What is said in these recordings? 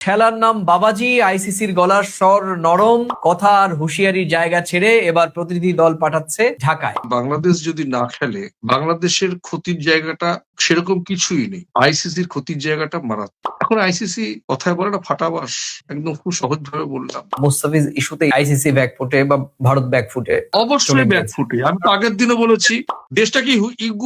খেলার নাম বাবাজি, আইসিসির গলার স্বর নরম, কথা আর হুঁশিয়ারির জায়গা ছেড়ে এবার প্রতিনিধি দল পাঠাচ্ছে ঢাকায়। বাংলাদেশ যদি না খেলে, বাংলাদেশের ক্ষতির জায়গাটা সেরকম কিছুই নেই। আইসিসির ক্ষতির জায়গাটা মারাত্মক। এখন আইসিসি কথায় বলে না ফাটাবাস। একদম খুব সহজ ভাবে বললাম মুস্তাফিজ ইস্যুতে আইসিসি ব্যাক ফুটে বা ভারত ব্যাক ফুটে চলে অবশ্যই ব্যাক গেছে। ফুটে আমি তো আগের দিনও বলেছি দেশটা কি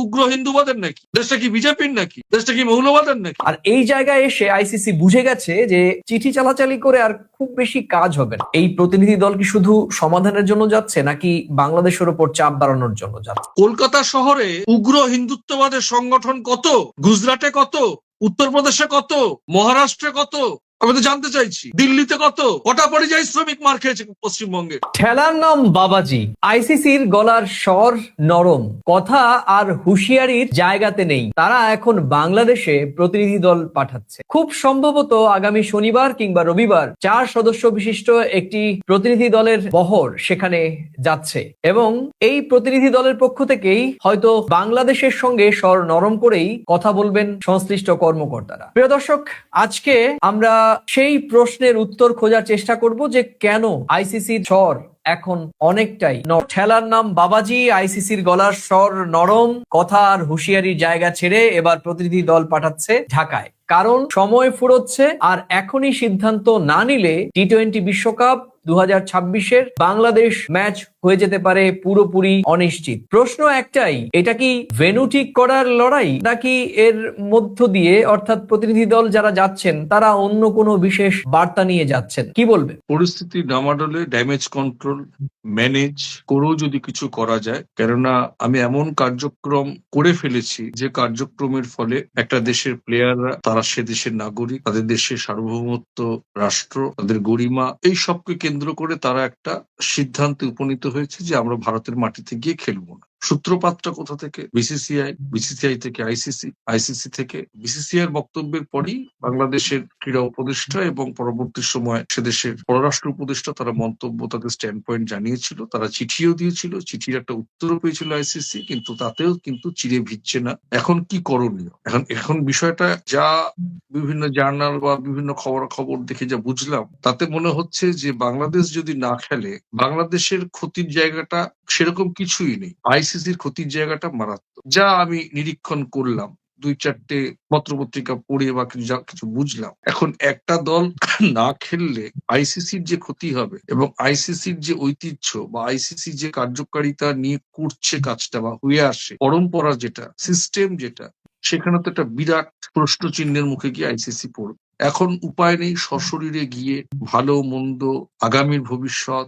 উগ্র হিন্দুবাদের নাকি? দেশটা কি বিজেপির নাকি? দেশটা কি মৌলবাদের নাকি? আর এই জায়গায় এসে আইসিসি বুঝে গেছে যে চিঠি চালাচালি করে আর খুব বেশি কাজ হবে না। এই প্রতিনিধি দল কি শুধু সমাধানের জন্য যাচ্ছে নাকি বাংলাদেশের উপর চাপ বাড়ানোর জন্য যাচ্ছে? কলকাতা শহরে উগ্র হিন্দুত্ববাদের সংগঠন কত? গুজরাটে কত? উত্তরপ্রদেশে কত? মহারাষ্ট্রে কত? আমি তো জানতে চাইছি, দিল্লিতে কত? কটা পরিযায়ী শ্রমিক মার খেয়েছে পশ্চিমবঙ্গে? খেলার নাম বাবাজি। আইসিসির গলার স্বর নরম। কথা আর হুঁশিয়ারির জায়গাতে নেই। তারা এখন বাংলাদেশে প্রতিনিধি দল পাঠাচ্ছে। খুব সম্ভবত আগামী শনিবার কিংবা রবিবার চার সদস্য বিশিষ্ট একটি প্রতিনিধি দলের বহর সেখানে যাচ্ছে। এবং এই প্রতিনিধি দলের পক্ষ থেকেই হয়তো বাংলাদেশের সঙ্গে স্বর নরম করেই কথা বলবেন সংশ্লিষ্ট কর্মকর্তারা। প্রিয় দর্শক, আজকে আমরা সেই প্রশ্নের উত্তর খোঁজার চেষ্টা করব যে কেন আইসিসির স্বর এখন অনেকটাই ঠেলার নাম বাবাজি, আইসিসির গলার স্বর নরম, কথা আর হুঁশিয়ারির জায়গা ছেড়ে এবার প্রতিনিধি দল পাঠাচ্ছে ঢাকায়। কারণ সময় ফুরোচ্ছে আর এখনই সিদ্ধান্ত না নিলে টি টোয়েন্টি বিশ্বকাপ দু হাজার বাংলাদেশ ম্যাচ হয়ে যেতে পারে পুরোপুরি অনিশ্চিত। প্রশ্ন একটাই, এটা কি ভেনু ঠিক করার লড়াই, নাকি এর মধ্য দিয়ে অর্থাৎ প্রতিনিধি দল যারা যাচ্ছেন, তারা অন্য কোনো বিশেষ বার্তা নিয়ে যাচ্ছেন? কি বলবে? পরিস্থিতি ডামাডোলে ড্যামেজ কন্ট্রোল ম্যানেজ করেও যদি কিছু করা যায়, কেননা আমি এমন কার্যক্রম করে ফেলেছি, যে কার্যক্রমের ফলে একটা দেশের প্লেয়াররা তারা সে দেশের নাগরিক, তাদের দেশের সার্বভৌমত্ব, রাষ্ট্র, তাদের গরিমা, এই সবকে কেন্দ্র করে তারা একটা সিদ্ধান্তে উপনীত হয়েছে যে আমরা ভারতের মাটিতে গিয়ে খেলব না। সূত্রপাতটা কোথা থেকে? বিসিসিআই বিসিসিআই থেকে আইসিসি আইসিসি থেকে বিসিসিআই বক্তব্যের পরই বাংলাদেশের ক্রীড়া উপদেষ্টা এবং পরবর্তী সময় সে দেশের পররাষ্ট্র উপদেষ্টা তারা মন্তব্য, তাদের স্ট্যান্ড পয়েন্ট জানিয়েছিল, তারা চিঠিও দিয়েছিল, চিঠির একটা উত্তরও পেয়েছিল আইসিসি কিন্তু তাতেও কিন্তু চিড়ে ভিজছে না। এখন কি করণীয়? এখন এখন বিষয়টা যা বিভিন্ন জার্নাল বা বিভিন্ন খবর খবর দেখে যা বুঝলাম, তাতে মনে হচ্ছে যে বাংলাদেশ যদি না খেলে, বাংলাদেশের ক্ষতির জায়গাটা সেরকম কিছুই নেই। আইসিসির ক্ষতির জায়গাটা মারাত্মক। যা আমি নিরীক্ষণ করলাম, দুই চারটে পত্রপত্রিকা পড়ে বা যা, কিছু বুঝলাম। এখন একটা দল না খেললে আইসিসির যে ক্ষতি হবে এবং আইসিসির যে ঐতিহ্য বা আইসিসি যে কার্যকারিতা নিয়ে করছে কাজটা বা হয়ে আসে, পরম্পরা যেটা, সিস্টেম যেটা, সেখানে তো একটা বিরাট প্রশ্ন চিহ্নের মুখে গিয়ে আইসিসি পড়বে। এখন উপায় নেই সশরীরে গিয়ে ভালো, মন্দ, আগামীর ভবিষ্যৎ,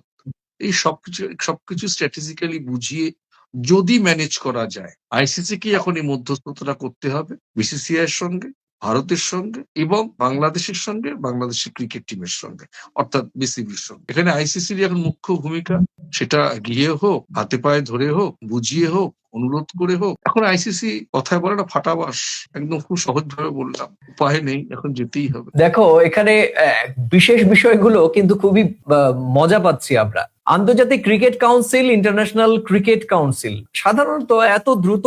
এই সবকিছু সবকিছু স্ট্র্যাটেজিক্যালি বুঝিয়ে যদি ম্যানেজ করা যায় আইসিসি কি এখন এই মধ্যস্থতা করতে হবে বিসিসিআই এর সঙ্গে, ভারতের সঙ্গে এবং বাংলাদেশের সঙ্গে, বাংলাদেশের ক্রিকেট টিমের সঙ্গে, অর্থাৎ বিসিবির সঙ্গে। এখানে আইসিসির এখন মুখ্য ভূমিকা, সেটা গিয়ে হোক, হাতে পায়ে ধরে হোক, বুঝিয়ে হোক অনুরোধ করে হোক। এখন আইসিসি কথায় বলে না ফাটাবাস একদম খুব সহজ ভাবে বললাম। উপায় নেই, এখন যেতেই হবে। দেখো, এখানে বিশেষ বিষয়গুলো কিন্তু খুবই মজা পাচ্ছি আমরা। আন্তর্জাতিক cricket council, international cricket council. সাধারণত এত দ্রুত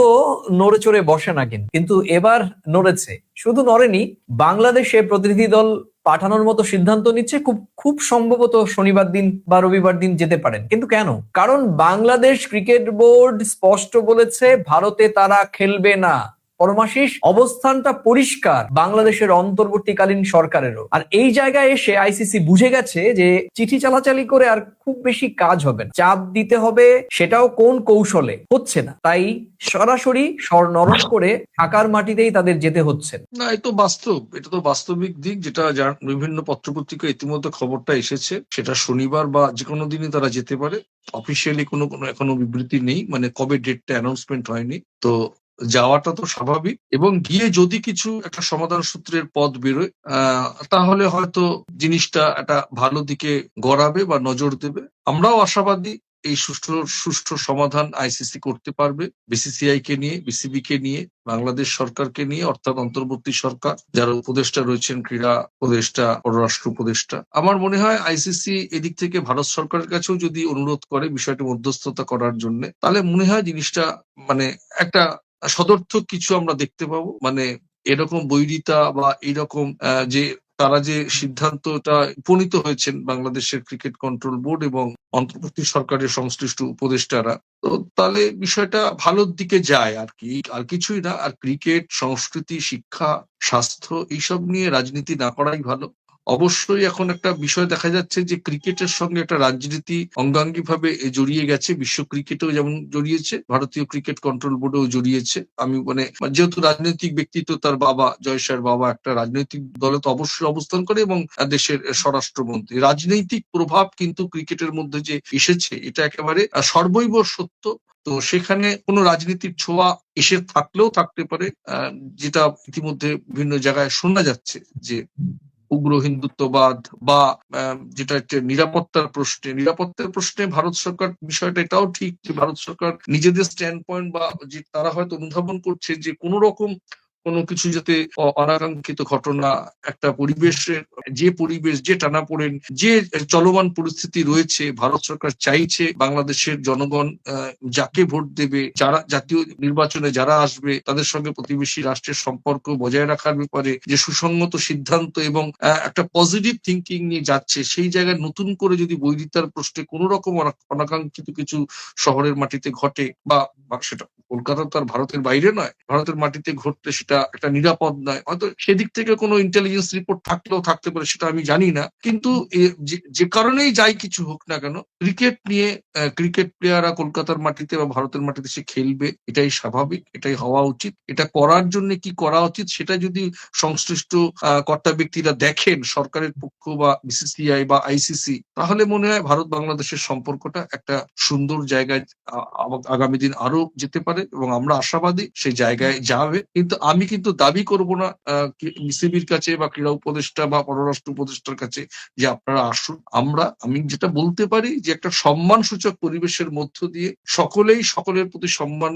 নড়ে চড়ে বসে না কিন্তু এবার নড়েছে। শুধু নড়েনি, বাংলাদেশে প্রতিনিধি দল পাঠানোর মতো সিদ্ধান্ত নিচ্ছে, খুব খুব সম্ভবত শনিবার দিন বা রবিবার দিন যেতে পারেন। কিন্তু কেন? কারণ বাংলাদেশ ক্রিকেট বোর্ড স্পষ্ট বলেছে, ভারতে তারা খেলবে না। পরমাশিস, অবস্থানটা পরিষ্কার বাংলাদেশের অন্তর্বর্তীকালীন সরকারেরও। আর এই জায়গায় এসে আইসিসি বুঝে গেছে যে চিঠি চালাচালি করে আর খুব বেশি কাজ হবে না। চাপ দিতে হবে, সেটাও কোন কৌশলে? হচ্ছে না। তাই সরাসরি স্বর নরম করে ঢাকার মাটিতেই তাদের যেতে হচ্ছে। না এই তো বাস্তব। এটা তো বাস্তবিক দিক, যেটা বিভিন্ন পত্রপত্রিকা ইতিমধ্যে খবরটা এসেছে, সেটা শনিবার বা যে কোনো দিনই তারা যেতে পারে। অফিসিয়ালি কোনো কোনো এখনও বিবৃতি নেই মানে কবে ডেটটা অ্যানাউন্সমেন্ট হয়নি। তো যাওয়াটা তো স্বাভাবিক এবং গিয়ে যদি কিছু একটা সমাধান সূত্রের পথ বেরোয় তাহলে হয়তো জিনিসটা একটা ভালো দিকে গড়াবে বা নজর দেবে। আমরাও আশাবাদী এই সুষ্ঠু সুষ্ঠু সমাধান আইসিসি করতে পারবে বিসিসিআই কে নিয়ে বিসিবি কে নিয়ে, বাংলাদেশ সরকারকে নিয়ে, অর্থাৎ অন্তর্বর্তী সরকার, যারা উপদেষ্টা রয়েছেন, ক্রীড়া উপদেষ্টা, পররাষ্ট্র উপদেষ্টা। আমার মনে হয় আইসিসি এদিক থেকে ভারত সরকারের কাছেও যদি অনুরোধ করে বিষয়টি মধ্যস্থতা করার জন্য, তাহলে মনে হয় জিনিসটা মানে একটা সদর্থক কিছু আমরা দেখতে পাবো। মানে এরকম বৈরিতা বা এরকম যে তারা যে সিদ্ধান্তটা উপনীত হয়েছেন বাংলাদেশের ক্রিকেট কন্ট্রোল বোর্ড এবং অন্তর্বর্তী সরকারের সংশ্লিষ্ট উপদেষ্টারা, তো তাহলে বিষয়টা ভালোর দিকে যায় আর কি। আর কিছুই না, আর ক্রিকেট, সংস্কৃতি, শিক্ষা, স্বাস্থ্য, এইসব নিয়ে রাজনীতি না করাই ভালো। অবশ্যই এখন একটা বিষয় দেখা যাচ্ছে যে ক্রিকেটের সঙ্গে একটা রাজনীতি অঙ্গাঙ্গি ভাবে জড়িয়ে গেছে, বিশ্ব ক্রিকেটেও যেমন জড়িয়েছে, ভারতীয় ক্রিকেট কন্ট্রোল বোর্ডেও জড়িয়েছে। আমি মানে যেহেতু রাজনৈতিক ব্যক্তিত্ব, তার বাবা জয়সার বাবা একটা রাজনৈতিক দলে তো অবশ্যই অবস্থান করে এবং দেশের স্বরাষ্ট্রমন্ত্রী। রাজনৈতিক প্রভাব কিন্তু ক্রিকেটের মধ্যে যে এসেছে, এটা একেবারে সর্বৈব সত্য। তো সেখানে কোনো রাজনীতির ছোঁয়া এসে থাকলেও থাকতে পারে যেটা ইতিমধ্যে বিভিন্ন জায়গায় শোনা যাচ্ছে যে উগ্র হিন্দুত্ববাদ বা যেটা হচ্ছে নিরাপত্তার প্রশ্নে নিরাপত্তার প্রশ্নে ভারত সরকার বিষয়টা এটাও ঠিক যে ভারত সরকার নিজেদের স্ট্যান্ড পয়েন্ট বা যে তারা হয়তো অনুধাবন করছে যে কোনো রকম কোনো কিছু যাতে অনাকাঙ্ক্ষিত ঘটনা, একটা পরিবেশের যে পরিবেশ, যে টানাপোড়েন, যে চলমান পরিস্থিতি রয়েছে, ভারত সরকার চাইছে বাংলাদেশের জনগণ যাকে ভোট দেবে, যারা, জাতীয় নির্বাচনে যারা আসবে, তাদের সঙ্গে প্রতিবেশী রাষ্ট্রের সম্পর্ক বজায় রাখার ব্যাপারে যে সুসংগত সিদ্ধান্ত এবং একটা পজিটিভ থিঙ্কিং নিয়ে যাচ্ছে, সেই জায়গায় নতুন করে যদি বৈরিতার প্রশ্নে কোনো রকম অনাকাঙ্ক্ষিত কিছু শহরের মাটিতে ঘটে বা সেটা কলকাতা তো আর ভারতের বাইরে নয়, ভারতের মাটিতে ঘটলে সেটা একটা নিরাপদ নয়। হয়তো সেদিক থেকে কোনো ইন্টেলিজেন্স রিপোর্ট থাকলেও থাকতে পারে, সেটা আমি জানি না। কিন্তু যে- কারণেই যাই কিছু হোক না কেন ক্রিকেট নিয়ে ক্রিকেট প্লেয়াররা কলকাতার মাটিতে বা ভারতের মাটিতে সে খেলবে, এটাই স্বাভাবিক, এটাই হওয়া উচিত। এটা করার জন্য কি করা উচিত, সেটা যদি সংশ্লিষ্ট কর্তা ব্যক্তিরা দেখেন, সরকারের পক্ষ বা বিসিসিআই বা আইসিসি তাহলে মনে হয় ভারত বাংলাদেশের সম্পর্কটা একটা সুন্দর জায়গায় আগামী দিন আরও যেতে পারে এবং আমরা আশাবাদী সেই জায়গায় যাবে। কিন্তু আমি কিন্তু দাবি করব না বিসিবির কাছে বা ক্রীড়া উপদেষ্টা বা পররাষ্ট্র উপদেষ্টার কাছে যে আপনারা আসুন। আমরা, আমি যেটা বলতে পারি যে একটা সম্মান সূচক পরিবেশের মধ্য দিয়ে সকলেই সকলের প্রতি সম্মান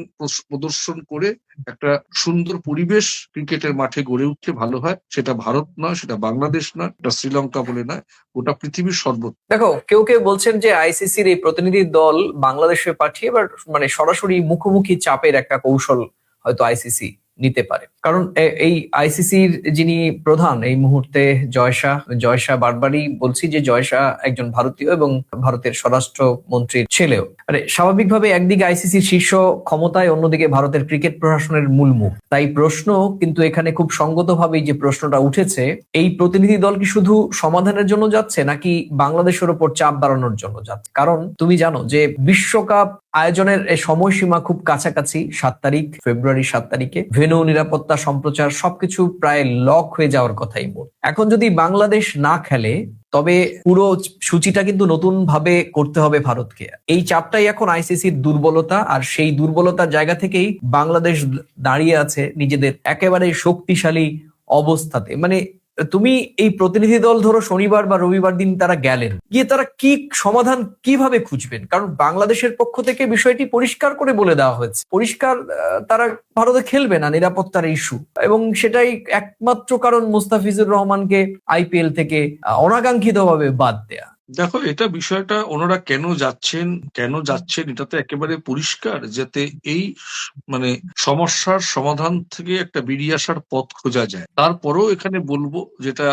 প্রদর্শন করে একটা সুন্দর পরিবেশ ক্রিকেটের মাঠে গড়ে উঠলে ভালো হয়। সেটা ভারত নয়, সেটা বাংলাদেশ নয় এটা শ্রীলঙ্কা বলে নয়, গোটা পৃথিবীর সর্বত্র। দেখো, কেউ কেউ বলছেন যে আইসিসির এই প্রতিনিধি দল বাংলাদেশে পাঠিয়ে এবার মানে সরাসরি মুখোমুখি চাপের একটা কৌশল হয়তো আইসিসি নিতে পারে। কারণ এই আইসিসির যিনি প্রধান, এই মুহূর্তে জয়শা জয়শা বারবারই বলছি যে জয়শা একজন ভারতীয় এবং ভারতের স্বরাষ্ট্র মন্ত্রীর ছেলেও। মানে স্বাভাবিকভাবে একদিকে আইসিসির শীর্ষ ক্ষমতায়, অন্যদিকে ভারতের ক্রিকেট প্রশাসনের মূল মুখ। তাই প্রশ্ন, কিন্তু এখানে খুব সঙ্গতভাবেই যে প্রশ্নটা উঠেছে, এই প্রতিনিধি দল কি শুধু সমাধানের জন্য যাচ্ছে, নাকি বাংলাদেশের ওপর চাপ বাড়ানোর জন্য যাচ্ছে? কারণ তুমি জানো যে বিশ্বকাপ আয়োজনের সময়সীমা খুব কাছাকাছি, সাত তারিখ ফেব্রুয়ারি সাত তারিখে। ভেন্যু নিরাপত্তা, সম্প্রচার, সবকিছু প্রায় লক হয়ে যাওয়ার কথাই মোট। এখন যদি বাংলাদেশ না খেলে, তবে পুরো সূচিটা কিন্তু নতুন ভাবে করতে হবে ভারতকে। এই চাপটাই এখন আইসিসির দুর্বলতা, আর সেই দুর্বলতার জায়গা থেকেই বাংলাদেশ দাঁড়িয়ে আছে নিজেদের একেবারে শক্তিশালী অবস্থাতে। মানে তুমি এই প্রতিনিধি দল ধরো শনিবার বা রবিবার দিন তারা গেলেন। গিয়ে তারা কি সমাধান কীভাবে খুঁজবেন? কারণ বাংলাদেশের পক্ষ থেকে বিষয়টি পরিষ্কার করে বলে দেওয়া হয়েছে। পরিষ্কার তারা ভারতে খেলবে না, নিরাপত্তার ইস্যু এবং সেটাই একমাত্র কারণ মুস্তাফিজুর রহমানকে আইপিএল থেকে অনাকাঙ্ক্ষিত ভাবে বাদ দেয়া। দেখো, এটা বিষয়টা ওনারা কেন যাচ্ছেন কেন যাচ্ছেন এটা তো একেবারে পরিষ্কার যাতে এই মানে সমস্যার সমাধান থেকে একটা বেরিয়ে আসার পথ খোঁজা যায়। তারপরেও এখানে বলব যেটা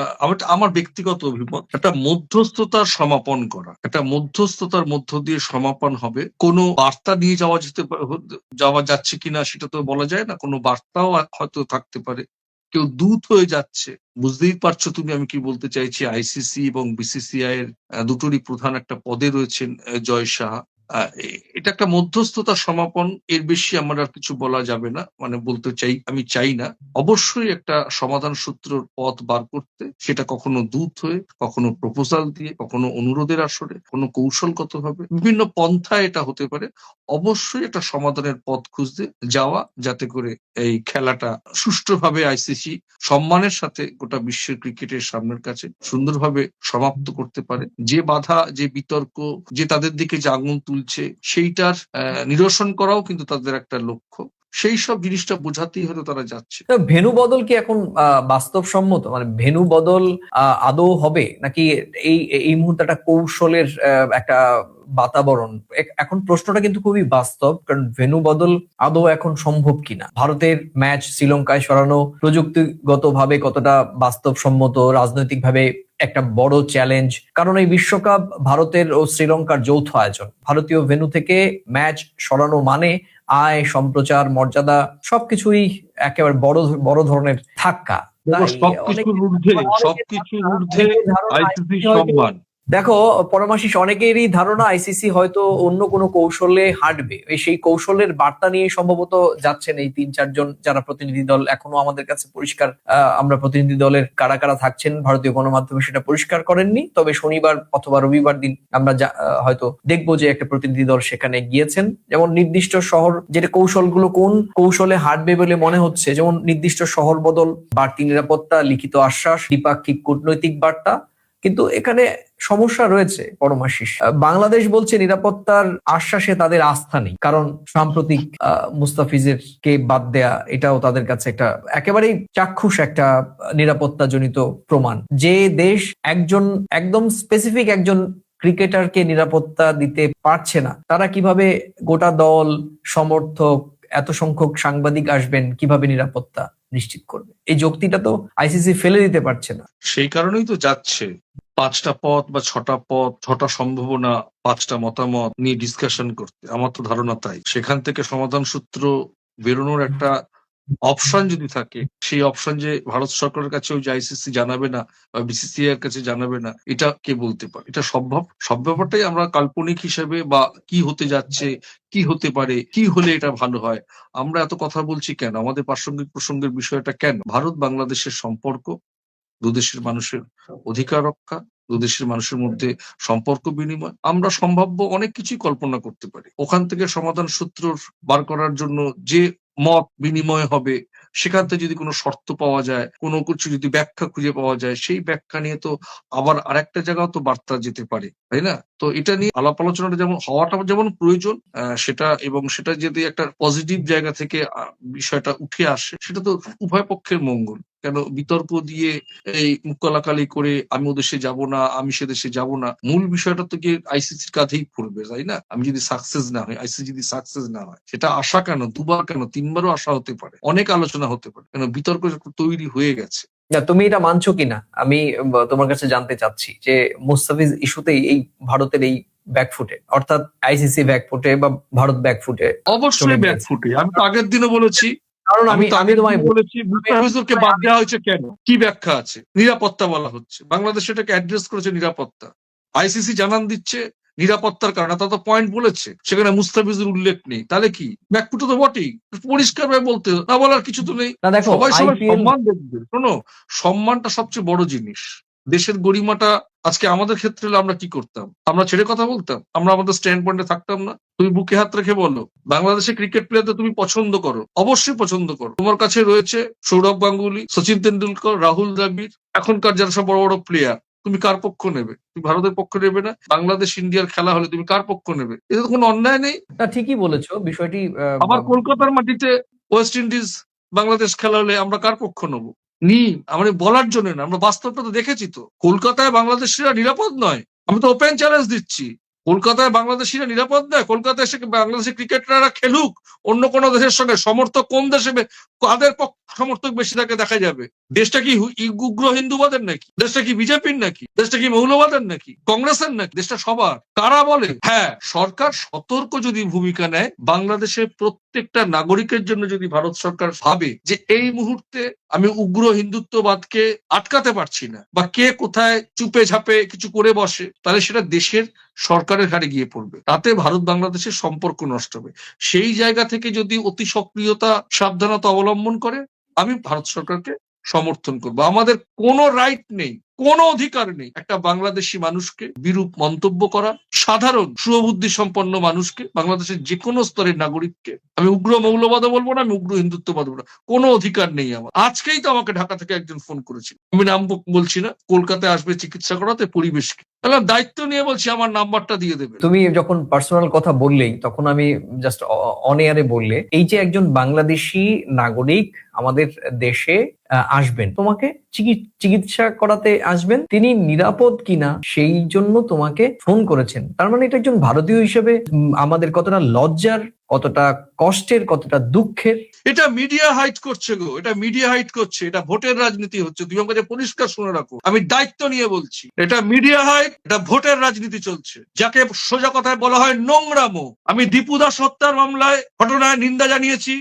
আমার ব্যক্তিগত অভিমত, একটা মধ্যস্থতার সমাপন করা। একটা মধ্যস্থতার মধ্য দিয়ে সমাপন হবে। কোনো বার্তা নিয়ে যাওয়া যেতে যাওয়া যাচ্ছে কিনা সেটা তো বলা যায় না। কোনো বার্তাও হয়তো থাকতে পারে। কেউ দূত হয়ে যাচ্ছে। বুঝতেই পারছ তুমি আমি কি বলতে চাইছি? আইসিসি এবং বিসিসিআই এর দুটোরই প্রধান একটা পদে রয়েছেন জয় শাহ এটা একটা মধ্যস্থতা সমাপন, এর বেশি আমার আর কিছু বলা যাবে না। মানে বলতে চাই, আমি চাই না। অবশ্যই একটা সমাধান সূত্রর পথ বার করতে, সেটা কখনো দূত হয়ে, কখনো প্রপোজাল দিয়ে, কখনো অনুরোধের আসরে, কোনো কৌশলগত ভাবে। বিভিন্ন পন্থা এটা হতে পারে। অবশ্যই একটা সমাধানের পথ খুঁজতে যাওয়া, যাতে করে এই খেলাটা সুষ্ঠুভাবে আইসিসি সম্মানের সাথে গোটা বিশ্বের ক্রিকেটের সামনের কাছে সুন্দরভাবে সমাপ্ত করতে পারে। যে বাধা, যে বিতর্ক, যে তাদের দিকে যে আঙুল তুলছে, সেইটার নিরসন করাও কিন্তু তাদের একটা লক্ষ্য। সেই সব জিনিসটা বোঝাতেই হয়তো তারা যাচ্ছে। ভেনু বদল কি এখন বাস্তবসম্মত? মানে ভেনু বদল আদৌ হবে? নাকি এই এই মুহূর্তে একটা কৌশলের একটা বাতাবরণ? এখন প্রশ্নটা কিন্তু খুবই বাস্তব, কারণ ভেনু বদল আদৌ এখন সম্ভব কিনা? ভারতের ম্যাচ শ্রীলঙ্কায় সরানো প্রযুক্তিগতভাবে কতটা বাস্তবসম্মত? রাজনৈতিকভাবে একটা বড় চ্যালেঞ্জ কারণ এই বিশ্বকাপ ভারতের ও শ্রীলঙ্কার যৌথ আয়োজন। ভারতীয় ভেনু থেকে ম্যাচ সরানো মানে আয় সম্প্রচার মর্যাদা সবকিছুই একেবারে বড় বড় ধরনের ধাক্কা। সবকিছুর ঊর্ধ্বে সবকিছুর ঊর্ধ্বে আইসিসি সম্মান। দেখো পরমাশিস অনেকেরই ধারণা আইসিসি হয়তো অন্য কোনো কৌশলে হাঁটবে। সেই কৌশলের বার্তা নিয়ে সম্ভবত যাচ্ছেন এই তিন চারজন যারা প্রতিনিধি দল এখনও আমাদের কাছে পরিষ্কার আমরা প্রতিনিধি দলের কারা কারা থাকছেন, ভারতীয় গণমাধ্যমে সেটা পরিষ্কার করেননি। তবে শনিবার অথবা রবিবার দিন আমরা হয়তো দেখব যে একটা প্রতিনিধি দল সেখানে গিয়েছেন। যেমন নির্দিষ্ট শহর, যেটা কৌশলগুলো কোন কৌশলে হাঁটবে বলে মনে হচ্ছে, যেমন নির্দিষ্ট শহর বদল, বাড়তি নিরাপত্তা, লিখিত আশ্বাস, দ্বিপাক্ষিক কূটনৈতিক বার্তা কিন্তু এখানে সমস্যা রয়েছে পরমাশিস। বাংলাদেশ বলছে নিরাপত্তার আশ্বাসে তাদের আস্থা নেই। কারণ সাম্প্রতিক মুস্তাফিজের কে বাদ দেয়া, এটাও তাদের কাছে একটা একেবারেই চাক্ষুষ একটা নিরাপত্তা জনিত প্রমাণ। যে দেশ একজন, একদম স্পেসিফিক একজন ক্রিকেটারকে নিরাপত্তা দিতে পারছে না, তারা কীভাবে গোটা দল, সমর্থক, এত সংখ্যক সাংবাদিক আসবেন, কীভাবে নিরাপত্তা? নিশ্চিত করবে। এই যুক্তিটা তো আইসিসি ফেলে দিতে পারছে না। সেই কারণেই তো যাচ্ছে। পাঁচটা পথ বা ছটা পথ, ছটা সম্ভাবনা, পাঁচটা মতামত নিয়ে ডিসকাশন করতে। আমার তো ধারণা তাই। সেখান থেকে সমাধান সূত্র বেরোনোর একটা অপশন যদি থাকে, সেই অপশন যে ভারত সরকারের কাছেও যে আইসিসি জানাবে না বা বিসিসিআই এর কাছে জানাবে না, এটা কে বলতে পারে? এটা সম্ভব? সব ব্যাপারটাই আমরা কাল্পনিক হিসেবে বা কি হতে যাচ্ছে, কি হতে পারে, কি হলে এটা ভালো হয়, আমরা এত কথা বলছি কেন? আমাদের প্রাসঙ্গিক প্রসঙ্গের বিষয়টা কেন? ভারত বাংলাদেশের সম্পর্ক দুদেশের মানুষের অধিকার রক্ষা দুদেশের মানুষের মধ্যে সম্পর্ক বিনিময়, আমরা সম্ভাব্য অনেক কিছুই কল্পনা করতে পারি। ওখান থেকে সমাধান সূত্র বার করার জন্য যে মত বিনিময় হবে। সেখান থেকে যদি কোনো শর্ত পাওয়া যায়, কোনো কিছু যদি ব্যাখ্যা খুঁজে পাওয়া যায়, সেই ব্যাখ্যা নিয়ে তো আবার আরেকটা জায়গাও তো বার্তা যেতে পারে, তাই না? তো এটা নিয়ে আলাপ আলোচনাটা যেমন হওয়াটা যেমন প্রয়োজন সেটা এবং সেটা যদি একটা পজিটিভ জায়গা থেকে বিষয়টা উঠে আসে, সেটা তো উভয় পক্ষের মঙ্গল। কেন বিতর্ক দিয়ে এই মুকালাকালি করে আমি ও দেশে যাব না আমি সে দেশে যাব না? মূল বিষয়টা তো গিয়ে আইসিসির কাঁধেই পড়বে তাই না? আমি যদি সাকসেস না হয় আইসিসি যদি সাকসেস না হয় সেটা আশা কেন দুবার কেন তিনবারও আশা হতে পারে অনেক আলোচনা হতে পারে কেন বিতর্ক তৈরি হয়ে গেছে। না তুমি এটা মানছো কিনা? আমি তোমার কাছে জানতে চাচ্ছি যে মুস্তাফিজ ইস্যুতেই এই ভারতের এই ব্যাকফুটে অর্থাৎ আইসিসি ব্যাকফুটে বা ভারত ব্যাকফুটে অবশ্যই ব্যাকফুটে আমি তো আগের দিনও বলেছি কারণ আমি আমি তোমায় বলেছি মুস্তাফিজুরকে বাদ দেওয়া হয়েছে কেন? কি ব্যাখ্যা আছে? নিরাপত্তা বলা হচ্ছে। বাংলাদেশ এটাকে অ্যাড্রেস করেছে নিরাপত্তা। আইসিসি জানান দিচ্ছে নিরাপত্তার কারণে। তা তো পয়েন্ট বলেছে। সেখানে মুস্তাফিজুর উল্লেখ নেই। তাহলে কি? ব্যাকফুটে তো বটেই পরিষ্কার ভাবে বলতে না বলার কিছু তো নেই। সবাই সবাই সম্মান দেখবে। শোনো সম্মানটা সবচেয়ে বড় জিনিস। দেশের গরিমাটা আজকে আমাদের ক্ষেত্রে আমরা কি করতাম? আমরা ছেড়ে কথা বলতাম? আমরা আমাদের স্ট্যান্ড পয়েন্টে থাকতাম না? তুমি বুকে হাত রেখে বলো বাংলাদেশের ক্রিকেট প্লেয়ারদের তুমি পছন্দ করো? অবশ্যই পছন্দ করো। তোমার কাছে রয়েছে সৌরভ গাঙ্গুলি সচিন তেন্ডুলকর রাহুল দ্রাবিড় এখনকার যারা সব বড় বড় প্লেয়ার তুমি কার পক্ষ নেবে? তুমি ভারতের পক্ষ নেবে না? বাংলাদেশ ইন্ডিয়ার খেলা হলে তুমি কার পক্ষ নেবে? এতে তো কোনো অন্যায় নেই। না ঠিকই বলেছ বিষয়টি আবার কলকাতার মাটিতে ওয়েস্ট ইন্ডিজ বাংলাদেশ খেলা হলে আমরা কার পক্ষ নেব? নি, আমরা বলার জন্য না, আমরা বাস্তবটা তো দেখেছি তো। কলকাতায় বাংলাদেশিরা নিরাপদ নয় আমি তো ওপেন চ্যালেঞ্জ দিচ্ছি। কলকাতায় বাংলাদেশিরা নিরাপদ নয়, কলকাতায় এসে বাংলাদেশের ক্রিকেটাররা খেলুক, অন্য কোনো দেশের সঙ্গে সমর্থক কোন দেশে কাদের পক্ষ সমর্থক বেশি থাকে দেখা যাবে? দেশটা কি উগ্র হিন্দুবাদের নাকি? দেশটা কি বিজেপির নাকি? দেশটা কি মৌলবাদের নাকি? কংগ্রেসের নাকি? দেশটা সবার। কারা বলে? হ্যাঁ সরকার সতর্ক যদি ভূমিকা নেয়, বাংলাদেশের প্রত্যেকটা নাগরিকের জন্য যদি ভারত সরকার ভাবে যে এই মুহূর্তে আমি উগ্র হিন্দুত্ববাদকে আটকাতে পারছি না বা কে কোথায় চুপে ঝাপে কিছু করে বসে, তাহলে সেটা দেশের সরকারের ঘাড়ে গিয়ে পড়বে। তাতে ভারত বাংলাদেশের সম্পর্ক নষ্ট হবে। সেই জায়গা থেকে যদি অতি সক্রিয়তা, সাবধানতা অবলম্বন করে, আমি ভারত সরকারকে সমর্থন করব। আমাদের কোনো রাইট নেই, কোনো অধিকার নেই একটা বাংলাদেশি মানুষকে বিরূপ মন্তব্য করা, সাধারণ সুবুদ্ধি সম্পন্ন মানুষকে, বাংলাদেশের যে কোনো স্তরের নাগরিককে। আমি উগ্র মৌলবাদও বলব না, আমি উগ্র হিন্দুত্ববাদ বলব না, কোনো অধিকার নেই আমার। আজকেই তো আমাকে ঢাকা থেকে একজন ফোন করেছিল। আমি নাম বলছি না, কলকাতায় আসবে চিকিৎসা করাতে পরিবেশকে। তাহলে দায়িত্ব নিয়ে বলছি, আমার নাম্বারটা দিয়ে দেবে তুমি যখন পার্সোনাল কথা বললেই, তখন আমি জাস্ট অন এয়ারে বললে, এই যে একজন বাংলাদেশি নাগরিক আমাদের দেশে আসবেন, তোমাকে চিকি- চিকিৎসা করাতে আসবেন, তিনি নিরাপদ কিনা সেই জন্য তোমাকে ফোন করেছেন। তার মানে এটা একজন ভারতীয় হিসেবে আমাদের কতটা লজ্জার কতটা কষ্টের, কতটা দুঃখের। এটা মিডিয়া হাইট করছে গো, এটা মিডিয়া হাইট করছে, এটা ভোটের রাজনীতি হচ্ছে। তুমি আমাকে পরিষ্কার শুনে রাখো, আমি দায়িত্ব নিয়ে বলছি, এটা মিডিয়া হাইট এটা ভোটের রাজনীতি চলছে। যাকে সোজা কথায় বলা হয় নোংরামো। আমি দীপু দাস হত্যার মামলায় ঘটনায় নিন্দা জানিয়েছি,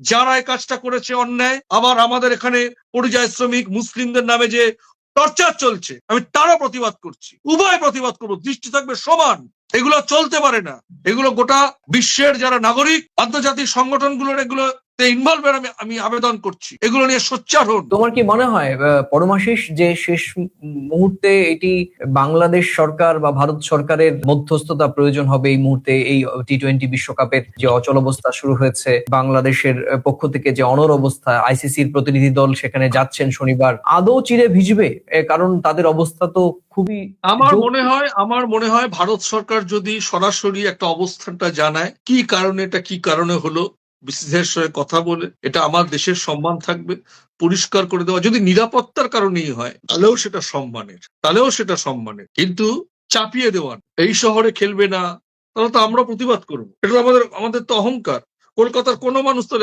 যারা এই কাজটা করেছে অন্যায়, আবার আমাদের এখানে পরিযায়ী শ্রমিক মুসলিমদের নামে যে টর্চার চলছে, আমি তারও প্রতিবাদ করছি, উভয় প্রতিবাদ করব, দৃষ্টি থাকবে সমান, এগুলো চলতে পারে না, এগুলো গোটা বিশ্বের যারা নাগরিক, আন্তর্জাতিক সংগঠনগুলোর এগুলো ইনভলভ আমি আমি আবেদন করছি। এগুলো নিয়ে সোচ্চার হন। তোমার কি মনে হয় পরমাশিস যে শেষ মুহূর্তে এটি বাংলাদেশ সরকার বা ভারত সরকারের মধ্যস্থতা প্রয়োজন হবে এই মুহূর্তে এই টি টোয়েন্টি বিশ্বকাপের যে অচল অবস্থা শুরু হয়েছে বাংলাদেশের পক্ষ থেকে যে অনর অবস্থা আইসিসির প্রতিনিধি দল সেখানে যাচ্ছেন শনিবার আদৌ চিরে ভিজবে? কারণ তাদের অবস্থা তো খুবই আমার মনে হয় আমার মনে হয় ভারত সরকার যদি সরাসরি একটা অবস্থানটা জানায় কি কারণে এটা কি কারণে হলো বিসিসিআইয়ের সঙ্গে কথা বলে, এটা আমার দেশের সম্মান থাকবে, পরিষ্কার করে দেওয়া, যদি নিরাপত্তার কারণেই হয়, তাহলেও সেটা সম্মানের, তাহলেও সেটা সম্মানের, কিন্তু চাপিয়ে দেওয়ান এই শহরে খেলবে না, তাহলে তো আমরা প্রতিবাদ করব। এটা আমাদের আমাদের তো অহংকার। কলকাতার কোনো মানুষ তো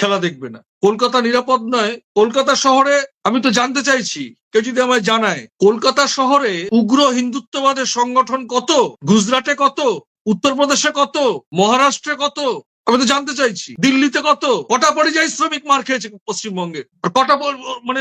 খেলা দেখবে না। কলকাতা নিরাপদ নয়, কলকাতা শহরে আমি তো জানতে চাইছি, কেউ যদি আমায় জানায়, কলকাতা শহরে উগ্র হিন্দুত্ববাদের সংগঠন কত? গুজরাটে কত? উত্তরপ্রদেশে কত? মহারাষ্ট্রে কত? আমি তো জানতে চাইছি, দিল্লিতে কত? কটা পরিযায়ী শ্রমিক মার খেয়েছে পশ্চিমবঙ্গে? আর কটা মানে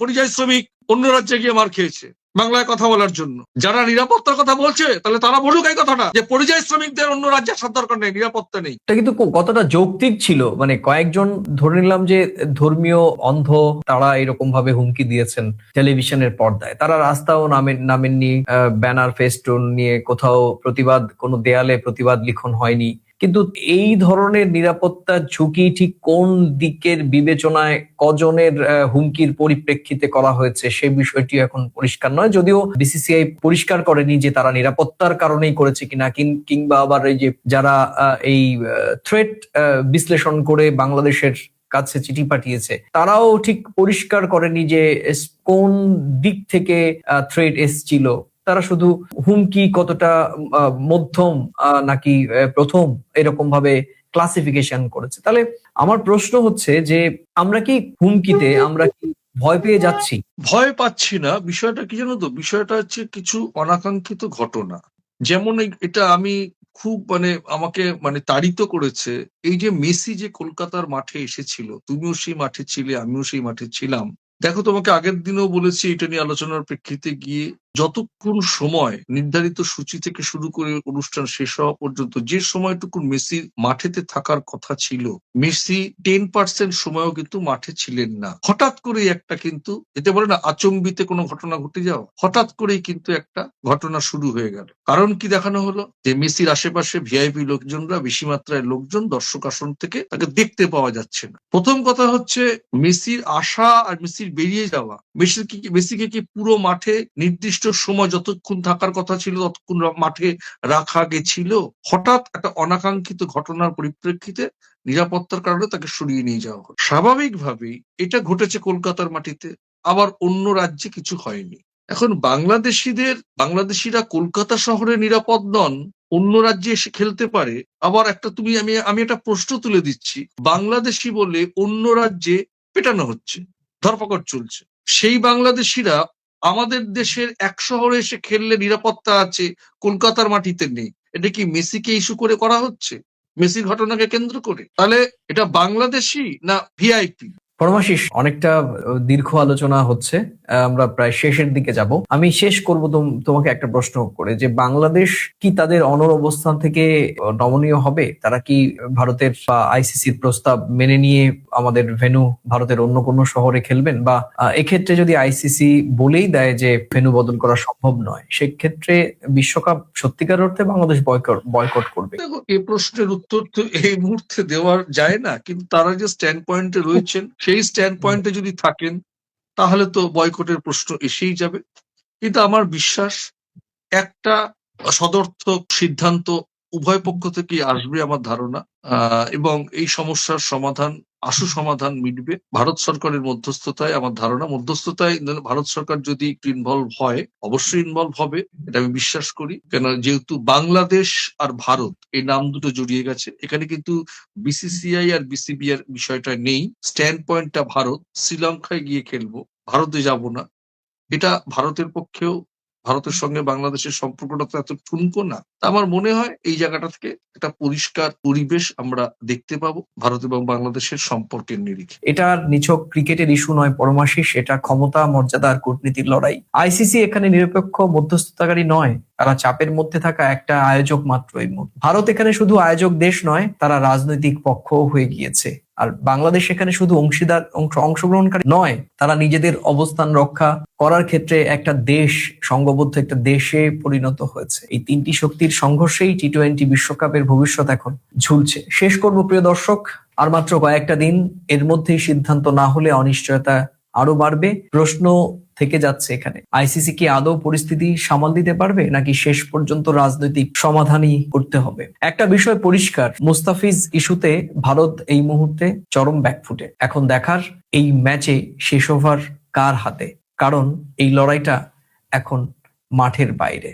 পরিযায়ী শ্রমিক অন্য রাজ্যে গিয়ে মার খেয়েছে? বাংলায় কথা বলার জন্য। যারা নিরাপত্তার কথা বলছে, তাহলে তারা বলুক এই কথাটা, যে পরিযায়ী শ্রমিকদের অন্য রাজ্যে আসার দরকার নেই, নিরাপত্তা নেই। এটা কিন্তু কতটা যৌক্তিক ছিল? মানে কয়েকজন ধরে নিলাম যে ধর্মীয় অন্ধ, তারা এরকম ভাবে হুমকি দিয়েছেন টেলিভিশনের পর্দায়। তারা রাস্তাও নামেন নামেননি ব্যানার, ফেস্টুন নিয়ে কোথাও প্রতিবাদ, কোনো দেয়ালে প্রতিবাদ লিখন হয়নি। কিন্তু এই ধরনের নিরাপত্তা ঝুঁকি ঠিক কোন দিকের বিবেচনায় কজনের হুমকির পরিপ্রেক্ষিতে করা হয়েছে সেই বিষয়টি এখন পরিষ্কার নয়। যদিও বিসিসিআই পরিষ্কার করেনি যে তারা নিরাপত্তার কারণেই করেছে কিনা কিংবা আবার এই যে যারা এই থ্রেট বিশ্লেষণ করে বাংলাদেশের কাছে চিঠি পাঠিয়েছে, তারাও ঠিক পরিষ্কার করেনি যে কোন দিক থেকে থ্রেট এসছিল। তারা শুধু হুমকি কতটা মধ্যম নাকি প্রথম এরকম ভাবে ক্লাসিফিকেশন করেছে। তাহলে আমার প্রশ্ন হচ্ছে যে, আমরা কি হুমকিতে, আমরা কি ভয় পেয়ে যাচ্ছি? ভয় পাচ্ছি না। বিষয়টা কি জানো তো? বিষয়টা হচ্ছে কিছু অনাকাঙ্ক্ষিত ঘটনা। যেমন এটা আমি খুব মানে আমাকে মানে তাড়িত করেছে। এই যে মেসি যে কলকাতার মাঠে এসেছিল, তুমিও সেই মাঠে ছিলে, আমিও সেই মাঠে ছিলাম। দেখো তোমাকে আগের দিনও বলেছি, এটা নিয়ে আলোচনার প্রেক্ষিতে গিয়ে যতক্ষণ সময় নির্ধারিত সূচি থেকে শুরু করে অনুষ্ঠান শেষ হওয়া পর্যন্ত, যে সময়টুকু মেসির মাঠেতে থাকার কথা ছিল, মেসি টেন পার্সেন্ট সময়ও কিন্তু মাঠে ছিলেন না। হঠাৎ করেই একটা কিন্তু যেতে বলে না, আচম্বিতে কোনো ঘটনা ঘটে যাওয়া, হঠাৎ করেই কিন্তু একটা ঘটনা শুরু হয়ে গেল। কারণ কি দেখানো হলো? যে মেসির আশেপাশে ভিআইপি লোকজনরা, বেশি মাত্রায় লোকজন দর্শক আসন থেকে তাকে দেখতে পাওয়া যাচ্ছে না। প্রথম কথা হচ্ছে, মেসির আসা আর মেসির বেরিয়ে যাওয়া মেসির কি, মেসিকে কি পুরো মাঠে নির্দিষ্ট সময় যতক্ষণ থাকার কথা ছিল, ততক্ষণ মাঠে রাখা গেছিল। হঠাৎ একটা অনাকাঙ্ক্ষিত ঘটনার পরিপ্রেক্ষিতে নিরাপত্তার কারণে তাকে সরিয়ে নিয়ে যাওয়া হলো। স্বাভাবিকভাবেই এটা ঘটেছে কলকাতার মাটিতে, আবার অন্য রাজ্যে কিছু হয়নি। এখন বাংলাদেশিদের, বাংলাদেশিরা কলকাতা শহরে নিরাপদ নন, অন্য রাজ্যে এসে খেলতে পারে, আবার একটা তুমি, আমি আমি একটা প্রশ্ন তুলে দিচ্ছি। বাংলাদেশি বলে অন্য রাজ্যে পেটানো হচ্ছে, ধরপাকড় চলছে। সেই বাংলাদেশিরা আমাদের দেশের এক শহরে এসে খেললে নিরাপত্তা আছে, কলকাতার মাটিতে নেই। এটা কি মেসিকে ইস্যু করে করা হচ্ছে? মেসির ঘটনাকে কেন্দ্র করে? তাহলে এটা বাংলাদেশি না ভিআইপি? পরমাশিস, অনেকটা দীর্ঘ আলোচনা হচ্ছে। আমরা প্রায় শেষের দিকে যাব। আমি শেষ করব তোম- তোমাকে একটা প্রশ্ন করে যে বাংলাদেশ কি তাদের অনর অবস্থান থেকে নমনীয় হবে? তারা কি ভারতের বা আইসিসির প্রস্তাব মেনে নিয়ে আমাদের ভেনু ভারতের অন্য কোনো শহরে খেলবেন? বা এক্ষেত্রে যদি আইসিসি বলেই দেয় যে ভেনু বদল করা সম্ভব নয়, সেক্ষেত্রে বিশ্বকাপ সত্যিকার অর্থে বাংলাদেশ বয়কট করবে। এই প্রশ্নের উত্তর তো এই মুহূর্তে দেওয়া যায় না, কিন্তু তারা যে স্ট্যান্ড পয়েন্টে রয়েছেন, সেই স্ট্যান্ড পয়েন্টে যদি থাকেন তাহলে তো বয়কটের প্রশ্ন এসেই যাবে। কিন্তু আমার বিশ্বাস, একটা সদর্থক সিদ্ধান্ত উভয় পক্ষ থেকেই আসবে আমার ধারণা। এবং এই সমস্যার সমাধান আশু সমাধান মিটবে। ভারত সরকারের মধ্যস্থতায়, আমার ধারণা মধ্যস্থতায় ভারত সরকার যদি একটু ইনভলভ হয়, অবশ্যই ইনভলভ হবে, এটা আমি বিশ্বাস করি। কেন যেহেতু বাংলাদেশ আর ভারত এই নাম দুটো জড়িয়ে গেছে, এখানে কিন্তু বিসিসিআই আর বিসিবি এর বিষয়টা নেই। স্ট্যান্ড পয়েন্টটা ভারত, শ্রীলঙ্কায় গিয়ে খেলব, ভারতে যাব না। এটা ভারতের পক্ষেও ভারতের সঙ্গে বাংলাদেশের সম্পর্কটা তো এত ঠুনকো না। তা আমার মনে হয় এই জায়গাটা থেকে একটা পরিষ্কার পরিবেশ আমরা দেখতে পাবো ভারত এবং বাংলাদেশের সম্পর্কের নিরিখে। এটা নিছক ক্রিকেটের ইস্যু নয় পরমাশিস, এটা ক্ষমতা, মর্যাদা আর কূটনীতির লড়াই। আইসিসি এখানে নিরপেক্ষ, মধ্যস্থতাকারী নয়, তারা চাপের মধ্যে থাকা একটা আয়োজক মাত্র এই মুহূর্তে। ভারত এখানে শুধু আয়োজক দেশ নয়, তারা রাজনৈতিক পক্ষও হয়ে গিয়েছে। আর বাংলাদেশ এখানে শুধু অংশীদার অংশ অংশগ্রহণকারী নয়, তারা নিজেদের অবস্থান রক্ষা করার ক্ষেত্রে একটা দেশ, সংঘবদ্ধ একটা দেশে পরিণত হয়েছে। এই তিনটি শক্তির সংঘর্ষেই টি টোয়েন্টি বিশ্বকাপের ভবিষ্যৎ এখন ঝুলছে। শেষ করব প্রিয় দর্শক, আর মাত্র কয়েকটা দিন, এর মধ্যেই সিদ্ধান্ত না হলে অনিশ্চয়তা আরও বাড়বে? প্রশ্ন থেকে যাচ্ছে এখানে। আইসিসি কি আদৌ পরিস্থিতি সামাল দিতে পারবে, নাকি শেষ পর্যন্ত রাজনৈতিক সমাধানই করতে হবে? একটা বিষয় পরিষ্কার, মুস্তাফিজ ইস্যুতে ভারত এই মুহূর্তে চরম ব্যাকফুটে এখন দেখার এই ম্যাচে শেষ ওভার কার হাতে? কারণ এই লড়াইটা এখন মাঠের বাইরে।